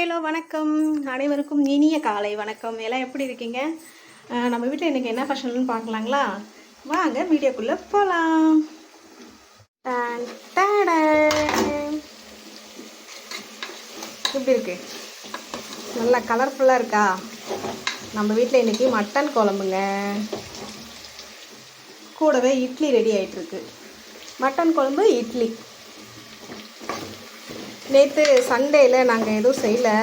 Hello வணக்கம். அனைவருக்கும் இனிய காலை வணக்கம். எல்லாம் எப்படி இருக்கீங்க? நம்ம வீட்டில் இன்றைக்கி என்ன ஃபங்க்ஷன் பார்க்கலாங்களா? வாங்க வீடியோக்குள்ளே போகலாம் எப்படி இருக்கு? நல்லா கலர்ஃபுல்லாக இருக்கா? நம்ம வீட்டில் இன்றைக்கி மட்டன் குழம்புங்க. கூடவே இட்லி ரெடி ஆகிட்டுருக்கு மட்டன் குழம்பு இட்லி. நேற்று சண்டேயில் நாங்கள் எதுவும் செய்யலை.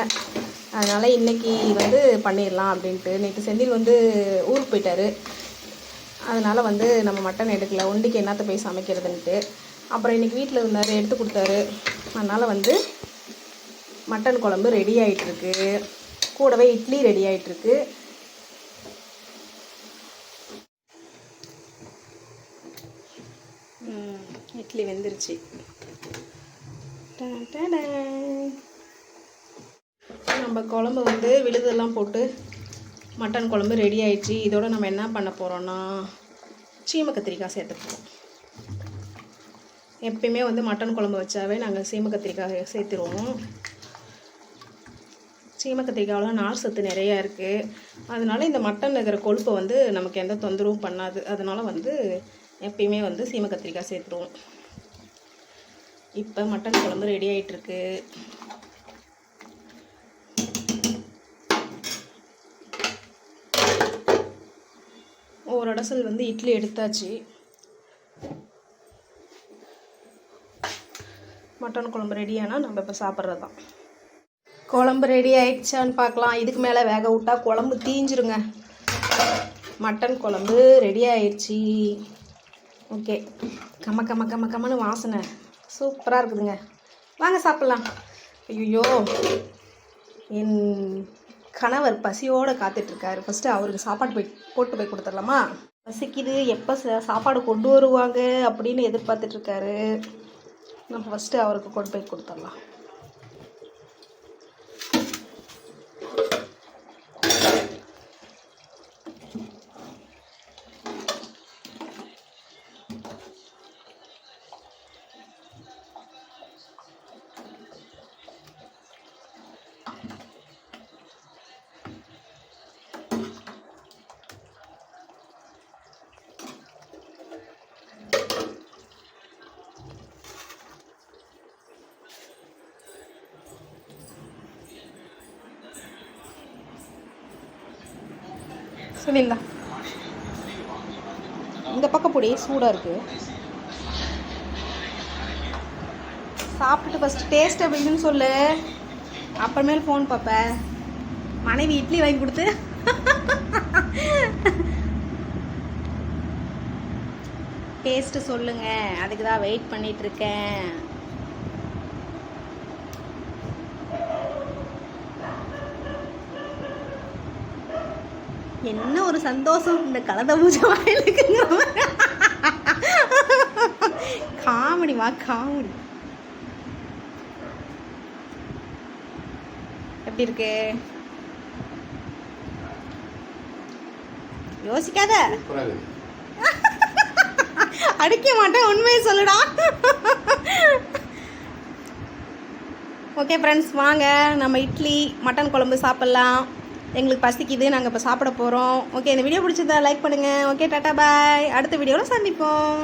அதனால் இன்றைக்கி வந்து பண்ணிடலாம் அப்படின்ட்டு. நேற்று செந்தில் வந்து ஊருக்கு போயிட்டாரு. அதனால் வந்து நம்ம மட்டன் எடுக்கல. ஒண்டிக்கு என்னத்த போய் சமைக்கிறதுன்ட்டு. அப்புறம் இன்றைக்கி வீட்டில் இருந்தார் எடுத்து கொடுத்தாரு. அதனால் வந்து மட்டன் குழம்பு ரெடி ஆகிட்டுருக்கு கூடவே இட்லி ரெடி ஆகிட்டுருக்கு இட்லி வெந்துருச்சு. நம்ம குழம்பு வந்து விழுதெல்லாம் போட்டு மட்டன் குழம்பு ரெடி ஆயிடுச்சு. இதோட நம்ம என்ன பண்ண போகிறோன்னா சீம கத்திரிக்காய் சேர்த்துப்போம் எப்பயுமே வந்து மட்டன் குழம்பு வச்சாவே நாங்கள் சீம கத்திரிக்காய் சேர்த்துருவோம். சீம கத்திரிக்காயில் நார் சத்து நிறையா இருக்குது அதனால இந்த மட்டன் இருக்கிற கொழுப்பை வந்து நமக்கு எந்த தொந்தரவும் பண்ணாது. அதனால் வந்து எப்பயுமே வந்து சீம கத்திரிக்காய் சேர்த்துருவோம். இப்போ மட்டன் குழம்பு ரெடி ஆகிட்டுருக்கு ஒரு அடசல் வந்து இட்லி எடுத்தாச்சு. மட்டன் குழம்பு ரெடியானால் நம்ம இப்போ சாப்பிட்றது தான் குழம்பு ரெடி ஆயிடுச்சான்னு பார்க்கலாம். இதுக்கு மேலே வேக விட்டா குழம்பு தீஞ்சிருங்க. மட்டன் குழம்பு ரெடி ஆயிடுச்சு. ஓகே கம கம கம கமன்னு வாசனை. சூப்பராக இருக்குதுங்க. வாங்க சாப்பிட்லாம். ஐயோ என் கணவர் பசியோடு காத்துட்ருக்காரு. ஃபஸ்ட்டு அவருக்கு சாப்பாடு போய் போட்டு போய் கொடுத்துடலாமா? பசிக்குது. எப்போ சாப்பாடு கொண்டு வருவாங்க அப்படின்னு எதிர்பார்த்துட்ருக்காரு. நம்ம ஃபஸ்ட்டு அவருக்கு கொண்டு போய் கொடுத்துடலாம். சுனில்லா இந்த பக்கம் பொடி சூடாக இருக்குது சாப்பிட்டுட்டு ஃபஸ்ட்டு டேஸ்ட் அப்படின்னு சொல்லு. அப்புறமேல் ஃபோன் பார்ப்பேன் மனைவி இட்லி வாங்கி கொடுத்து. டேஸ்ட்டு சொல்லுங்க. அதுக்கு தான் வெயிட் பண்ணிட்டு என்ன ஒரு சந்தோஷம்? இந்த கலந்த பூஜை வாயிலுக்குங்கிற காமெடி காமெடிமா காமெடி. எப்படி இருக்கு? யோசிக்காத. அடிக்க மாட்டேன் உண்மையை சொல்லுடா. ஓகே ஃப்ரெண்ட்ஸ் வாங்க. நம்ம இட்லி மட்டன் குழம்பு சாப்பிட்லாம். எங்களுக்கு பசிக்குது நாங்கள் இப்போ சாப்பிட போகிறோம் ஓகே இந்த வீடியோ பிடிச்சிருந்தா லைக் பண்ணுங்கள் ஓகே டாட்டா பாய் அடுத்த வீடியோவில் சந்திப்போம்.